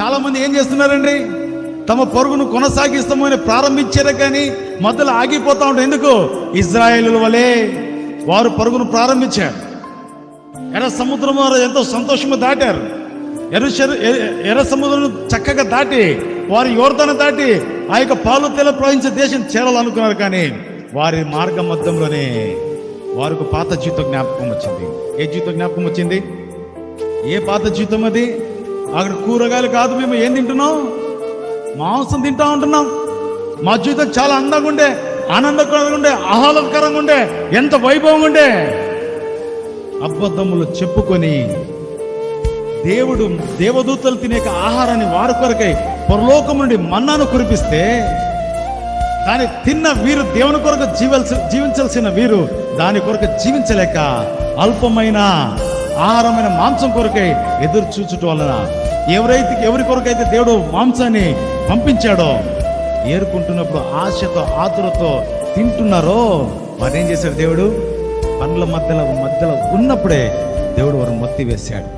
చాలా మంది ఏం చేస్తున్నారండి? తమ పరుగును కొనసాగిస్తామని ప్రారంభించారు కానీ మధ్యలో ఆగిపోతా ఉంటారు ఎందుకు? ఇజ్రాయేల్ వలె వారు పరుగును ప్రారంభించారు. ఎర్ర సముద్రం వారు ఎంతో సంతోషంగా దాటారు. ఎర్ర ఎర్ర సముద్రం చక్కగా దాటి వారి యోర్ధన దాటి ఆ యొక్క పాలు తెల ప్రవహించే దేశం చేరాలనుకున్నారు కానీ వారి మార్గ మధ్యంలోనే వారికి పాత జీవితం జ్ఞాపకం వచ్చింది. ఏ జీవితం జ్ఞాపకం వచ్చింది? ఏ పాత జీవితం అది? అక్కడ కూరగాయలు కాదు మేము ఏం తింటున్నాం? మాంసం తింటా ఉంటున్నాం. మా జీవితం చాలా అందంగా ఉండే ఆనందకరంగా ఉండే ఆహ్లాదకరంగా ఉండే ఎంత వైభవంగా ఉండే. అబద్ధములు చెప్పుకొని దేవుడు దేవదూతలు తినే ఆహారాన్ని వారి కొరకై పరలోకం నుండి మన్నాను కురిపిస్తే దాన్ని తిన్న వీరు దేవుని కొరకు జీవల్సి జీవించాల్సిన వీరు దాని కొరకు జీవించలేక అల్పమైన ఆహారమైన మాంసం కొరకై ఎదురు చూచుట వలన ఎవరైతే ఎవరి కొరకైతే దేవుడు మాంసాన్ని పంపించాడో ఏరుకుంటున్నప్పుడు ఆశతో ఆతురతో తింటున్నారో వారేం ఏం చేశాడు దేవుడు? పండ్ల మధ్యలో మధ్యలో ఉన్నప్పుడే దేవుడు వారు మొత్తి వేశాడు.